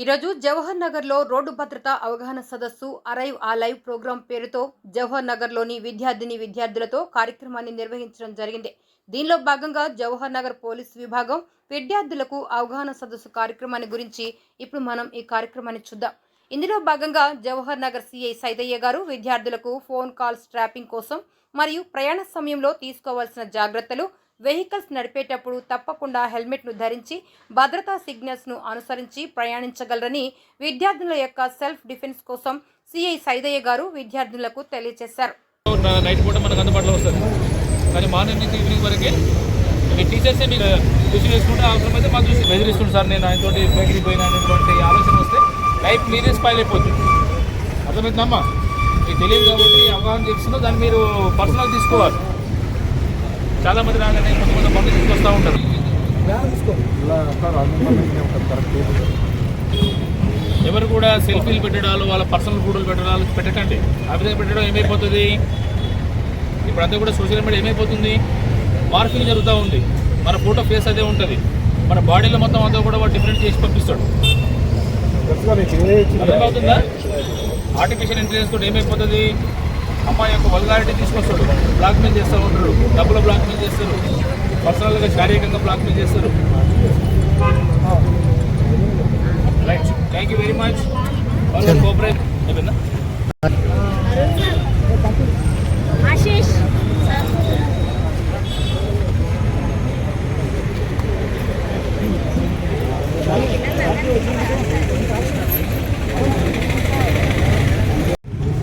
ఈరోజు జవహర్ నగర్లో రోడ్డు భద్రత అవగాహన సదస్సు అరైవ్ ఆ లైవ్ ప్రోగ్రాం పేరుతో జవహర్ నగర్లోని విద్యార్థిని విద్యార్థులతో కార్యక్రమాన్ని నిర్వహించడం జరిగింది. దీనిలో భాగంగా జవహర్ నగర్ పోలీస్ విభాగం విద్యార్థులకు అవగాహన సదస్సు కార్యక్రమాన్ని గురించి ఇప్పుడు మనం ఈ కార్యక్రమాన్ని చూద్దాం. ఇందులో భాగంగా జవహర్ నగర్ సిఐ సైదయ్య గారు విద్యార్థులకు ఫోన్ కాల్స్ ట్రాపింగ్ కోసం మరియు ప్రయాణ సమయంలో తీసుకోవాల్సిన జాగ్రత్తలు వెహికల్స్ నడిపేటప్పుడు తప్పకుండా హెల్మెట్ను ధరించి భద్రతా సిగ్నల్స్ను అనుసరించి ప్రయాణించగలరని విద్యార్థుల యొక్క సెల్ఫ్ డిఫెన్స్ కోసం సిఐ సైదయ్య గారు విద్యార్థులకు తెలియజేశారు. నైట్ పూట మనకు అందుబాటులో వస్తుంది. కానీ మార్నింగ్ నుంచి ఈవినింగ్ వరకే మీ టీచర్సే మీకు రిసీవ్ చేసుకుంటే అయితే మాకు చూసి బెదిరిస్తుంది సార్ నేను ఆయనతోటి బయటికి పోయినటువంటి అనేటువంటి ఆలోచన వస్తే లైఫ్ మీరే స్పైల్ అయిపోతుంది. అర్థమవుతుందమ్మా మీకు తెలియదు కాబట్టి అవగాహన చేస్తుందో దాన్ని మీరు పర్సనల్ తీసుకోవాలి. చాలా మంది రాగానే కొంత కొంత పనులు తీసుకొస్తూ ఉంటారు. ఎవరు కూడా సెల్ఫీలు పెట్టడాలు వాళ్ళ పర్సనల్ ఫోటోలు పెట్టడాలు పెట్టకండి. ఆ విధంగా పెట్టడం ఏమైపోతుంది? ఇప్పుడు అంతా కూడా సోషల్ మీడియా ఏమైపోతుంది? మార్ఫింగ్ జరుగుతూ ఉంది. మన ఫోటో ఫేస్ అదే ఉంటుంది. మన బాడీలో మొత్తం అంతా కూడా వాడు డిఫరెంట్ చేసి పంపిస్తాడు. అర్థమవుతుందా? ఆర్టిఫిషియల్ ఇంటెలిజెన్స్ తోటి ఏమైపోతుంది? అమ్మాయి యొక్క వల్గారిటీ తీసుకొస్తాడు. బ్లాక్మెయిల్ చేస్తూ ఉంటాడు డబ్బులు బ్లాక్మెయిల్ చేస్తారు. పర్సనల్గా శారీరకంగా బ్లాక్మెయిల్ చేస్తారు. Right thank you very much cooperate అయిపోయిందా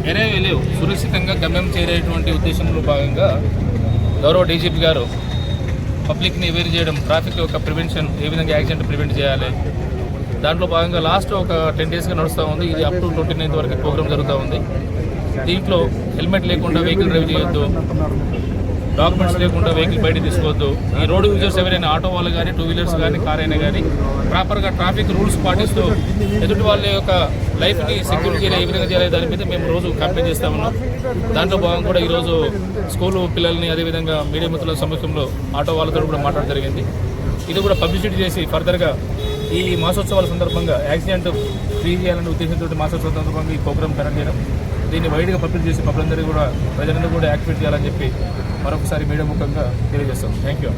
వేరే లేవు. సురక్షితంగా గమ్యం చేరేటువంటి ఉద్దేశంలో భాగంగా గౌరవ డీజీపీ గారు పబ్లిక్ని అవేర్ చేయడం ట్రాఫిక్ యొక్క ప్రివెన్షన్ ఏ విధంగా యాక్సిడెంట్ ప్రివెంట్ చేయాలి దాంట్లో భాగంగా లాస్ట్ ఒక టెన్ డేస్గా నడుస్తూ ఉంది. ఇది అప్ టు ట్వంటీ నైన్త్ వరకు ప్రోగ్రామ్ జరుగుతూ ఉంది. దీంట్లో హెల్మెట్ లేకుండా వెహికల్ డ్రైవ్ చేయొద్దు. డాక్యుమెంట్స్ లేకుండా వెహికల్ బయట తీసుకోవద్దు. ఈ రోడ్ యూజర్స్ ఎవరైనా ఆటో వాళ్ళు కానీ టూ వీలర్స్ కానీ కార్ అయినా కానీ ప్రాపర్గా ట్రాఫిక్ రూల్స్ పాటిస్తూ ఎదుటి వాళ్ళ యొక్క లైఫ్ని సెక్యూరిటీ చేయాలి ఏ విధంగా చేయాలి దాని మీద మేము రోజు కంప్లైంట్ చేస్తా ఉన్నాం. దాంట్లో భాగంగా కూడా ఈరోజు స్కూలు పిల్లల్ని అదేవిధంగా మీడియా మిత్రుల సమక్షంలో ఆటో వాళ్ళతో కూడా మాట్లాడడం జరిగింది. ఇది కూడా పబ్లిసిటీ చేసి ఫర్దర్గా ఈ మాసోత్సవాల సందర్భంగా యాక్సిడెంట్ ఫ్రీ చేయాలనే ఉద్దేశంతో మాసోత్సవాల సందర్భంగా ఈ ప్రోగ్రామ్ కండక్ట్ చేయడం దీన్ని వైడ్గా పబ్లిక్ చేసి పబ్లందరికీ కూడా ప్రజలందరూ కూడా యాక్టివేట్ చేయాలని చెప్పి మరొకసారి మీడియా ముఖంగా తెలియజేస్తాం. Thank you